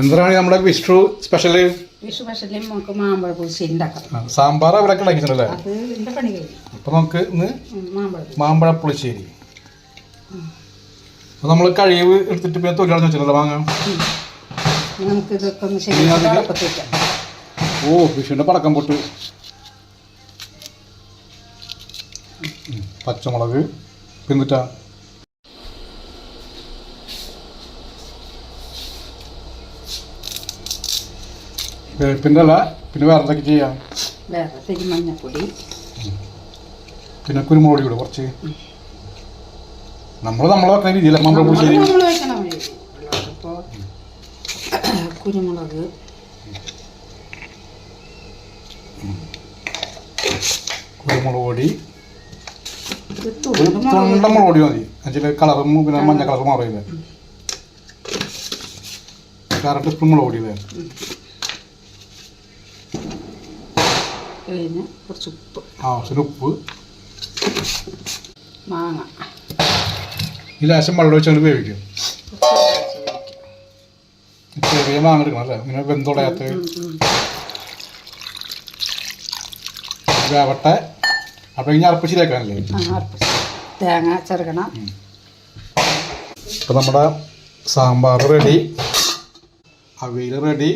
എന്താണ് നമ്മുടെ വിഷു സ്പെഷ്യൽ വിഷു പക്ഷേ നമുക്ക് മാമ്പഴ പുളിശ്ശേരി ഉണ്ടാക്കാം. സാമ്പാർ അവരൊക്കെ ഉണ്ടാക്കിയിട്ടുണ്ടല്ലേ? അപ്പൊ നമുക്ക് ഇന്ന് മാമ്പഴ പുളിശ്ശേരി. അപ്പൊ നമ്മൾ കഴിവ് എടുത്തിട്ട് പിന്നെ തൊഴിലാളി വെച്ചിട്ടുണ്ടല്ലോ വാങ്ങാം. നമുക്ക് ഇതൊക്കെ ഒന്ന് ശരിയാക്കി ഓ വിഷുവിന്റെ പടക്കം പൊട്ടു. പച്ചമുളക് പിന്നിട്ടാ. വേപ്പിന്റെ അല്ല പിന്നെ വേറെ എന്തൊക്കെ ചെയ്യാം? വേറെ മഞ്ഞപ്പൊടി. പിന്നെ കുരുമുളക് കൂടെ കുറച്ച്. നമ്മൾ നമ്മൾ വെക്കുന്ന രീതിയില്ല നമ്മൾ പുളിശ്ശേരി കുരുമുളക്. കുരുമുളക് പൊടി. ഇത് ഒരു തുണ്ട് മുളക് തൊണ്ട മുളക് പൊടി. മതി. അതിൽ കളറും പിന്നെ മഞ്ഞ കളർ മാറിയില്ല കറക്റ്റ് സ്പൂൺ മുളക് അല്ലേ കഴിഞ്ഞ് കുറച്ച് ഉപ്പ്. ആവശ്യത്തിന് ഉപ്പ്. മാങ്ങ. ഈ ലേശം വെള്ളം വെച്ചാൽ വേവിക്കും. ചെറിയ മാങ്ങ എടുക്കണം അല്ലേ? ഇങ്ങനെ വെന്തുടയാത്ത. വേവട്ടെ. അപ്പൊ ഇനി അറപ്പ് ശരിയാക്കാനല്ലേ? ആ, അരപ്പ് തേങ്ങ ചെറുക്കണം ഇപ്പം നമ്മുടെ സാമ്പാർ റെഡി. അവിയൽ റെഡി.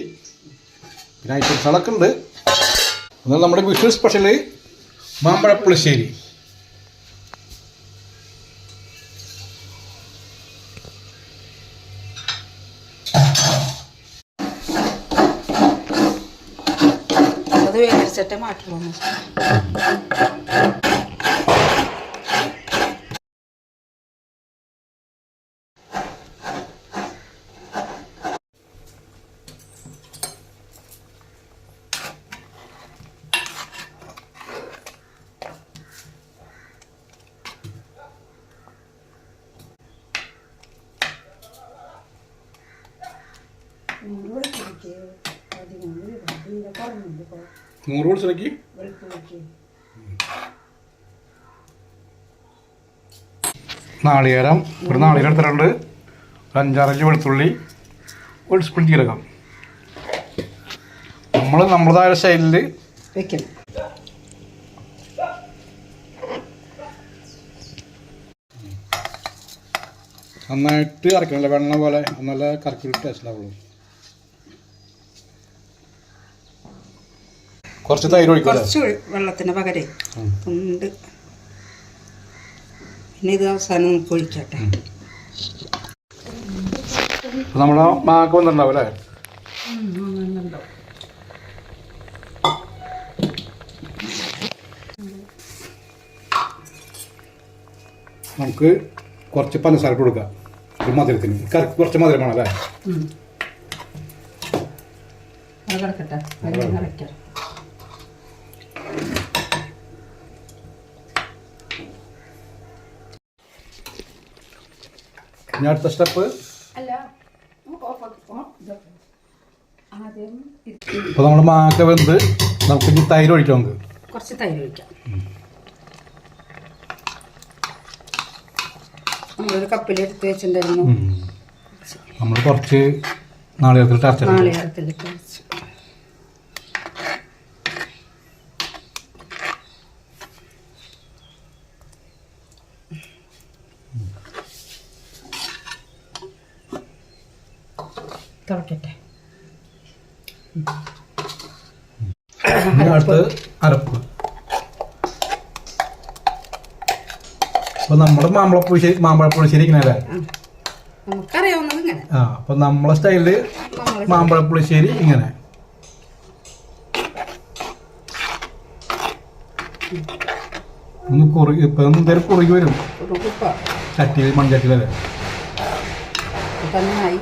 പിന്നെ ഐറ്റംസുകളൊക്കെ ഉണ്ട്. എന്നാൽ നമ്മുടെ വിഷു സ്പെഷ്യൽ മാമ്പഴപ്പുളിശ്ശേരി. മാറ്റി നൂറ് പൊളിച്ചിറക്കി നാളികേരം ഒരു നാളികേരം എടുത്തിട്ടുണ്ട്. ഒരു അഞ്ചാറഞ്ച് വെളുത്തുള്ളി ഒരു സ്പൂൺ ജീരകം. നമ്മൾ നമ്മളതായ ശൈലിയിൽ വെക്കണം നന്നായിട്ട് അരക്കണല്ലേ വെണ്ണ പോലെ നല്ല കറക്കി ടേസ്റ്റ് ഉണ്ടാവുള്ളൂ കുറച്ച് തൈര് കുറച്ച് വെള്ളത്തിന് പകരേ ഉണ്ട് പിന്നെ ഇത് അവസാനം നമുക്ക് ഒഴിക്കട്ടെ. നമ്മളെ നമ്മുടെ മാക്ക് വന്നിട്ടുണ്ടാവും അല്ലേ? നമുക്ക് കുറച്ച് പഞ്ചസാര കൊടുക്കാം. ഒരു മധുരത്തിന്. കറിക്ക് കുറച്ച് മധുരം വേണം അല്ലേ? കിടക്കട്ടെ. ഇനി അടുത്ത സ്റ്റെപ്പ്. അപ്പൊ നമ്മൾ ഇത്. ഇപ്പോൾ നമ്മുടെ മാക്ക വെന്ത് നമുക്ക് ഇനി തൈര് ഒഴിക്കാം നമുക്ക്. കുറച്ച് തൈര് ഒഴിക്കാം. നമ്മളൊരു കപ്പിൽ എടുത്ത് വെച്ചിട്ടുണ്ടായിരുന്നു. നമ്മൾ കുറച്ച് നാളികേരത്തിൽ ടർച്ച നാളികേരത്തിലിട്ട് അടുത്ത് അരപ്പ്. അപ്പോൾ നമ്മുടെ മാമ്പഴപ്പുളിശ്ശേരി മാമ്പഴപ്പുളിശ്ശേരി ഇങ്ങനെ അല്ലേ ആ. നമുക്കറിയാവുന്നത് ഇങ്ങനെ. ആ അപ്പോൾ നമ്മളെ സ്റ്റൈലിൽ മാമ്പഴപ്പുളിശ്ശേരി ഇങ്ങനെ. ഒന്ന് കുറുകി ഇപ്പൊ എന്തായാലും കുറുകി വരും. ചട്ടിയിൽ മൺചട്ടിയിലല്ലേ? നന്നായി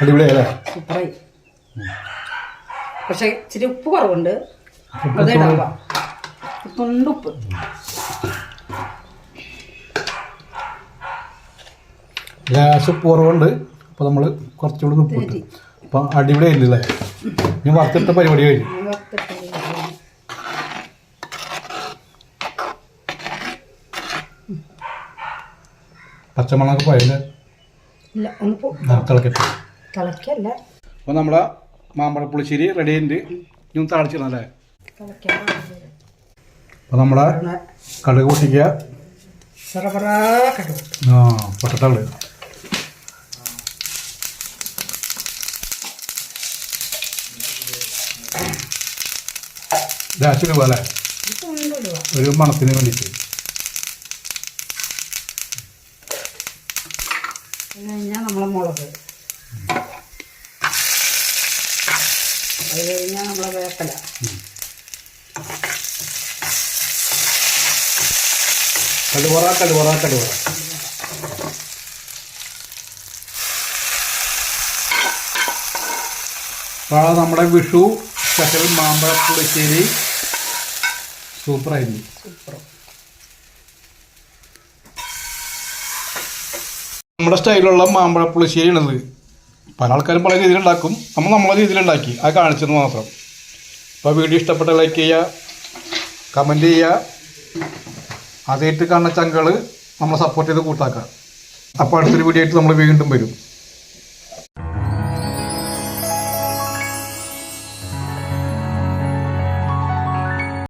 അടിപൊളിയല്ലേ? സൂപ്പറായി. പക്ഷെ ഇച്ചിരി ഉപ്പ് കുറവുണ്ട്. അത് ഇടാം തുണ്ടുപ്പ് ഗ്യാസ് കുറവുണ്ട്. അപ്പോൾ നമ്മൾ കുറച്ചുകൂടി ഉപ്പ്. അപ്പം അടിപൊളിയായില്ലേ? ഇനി വറുത്തിട്ട പരിപാടി കഴിഞ്ഞു. പച്ചമുളക് പച്ചമുളകൊക്കെ പോയല്ലേ ഇല്ല ഒന്ന് തിളക്കട്ടെ തിളക്കല്ല അപ്പോൾ നമ്മുടെ മാമ്പഴ പുളിശ്ശേരി റെഡി ഉണ്ട് ഇനി താളിച്ചിടണല്ലേ അപ്പോൾ നമ്മുടെ കടുക് പൊട്ടിക്കുക. ആ പൊട്ടത്തൾ. രാശി രൂപ അല്ലേ? ഇത് കൊണ്ടിടുക ഒരു മണത്തിന് വേണ്ടിയിട്ട്. കഴിഞ്ഞാൽ നമ്മളെ മുളക്. അത് കഴിഞ്ഞാൽ നമ്മളെ വേപ്പല. കടുവറ കടുവറ കടുവറ അപ്പോൾ നമ്മുടെ വിഷു സ്പെഷ്യൽ മാമ്പഴ പുളിശ്ശേരി സൂപ്പറായിരുന്നു. സൂപ്പർ. നമ്മുടെ സ്റ്റൈലുള്ള മാമ്പഴ പുളിശ്ശേരിയാണിത് പല ആൾക്കാരും പല രീതിയിൽ ഉണ്ടാക്കും നമ്മൾ നമ്മളെ രീതിയിൽ ഉണ്ടാക്കി അത് കാണിച്ചത് മാത്രം. അപ്പോൾ വീഡിയോ ഇഷ്ടപ്പെട്ട ലൈക്ക് ചെയ്യുക കമന്റ് ചെയ്യുക അതേറ്റ് കാണുന്ന ചങ്കൾ നമ്മളെ സപ്പോർട്ട് ചെയ്ത് കൂട്ടാക്കുക അപ്പോൾ അടുത്തൊരു വീഡിയോ ആയിട്ട് നമ്മൾ വീണ്ടും വരും.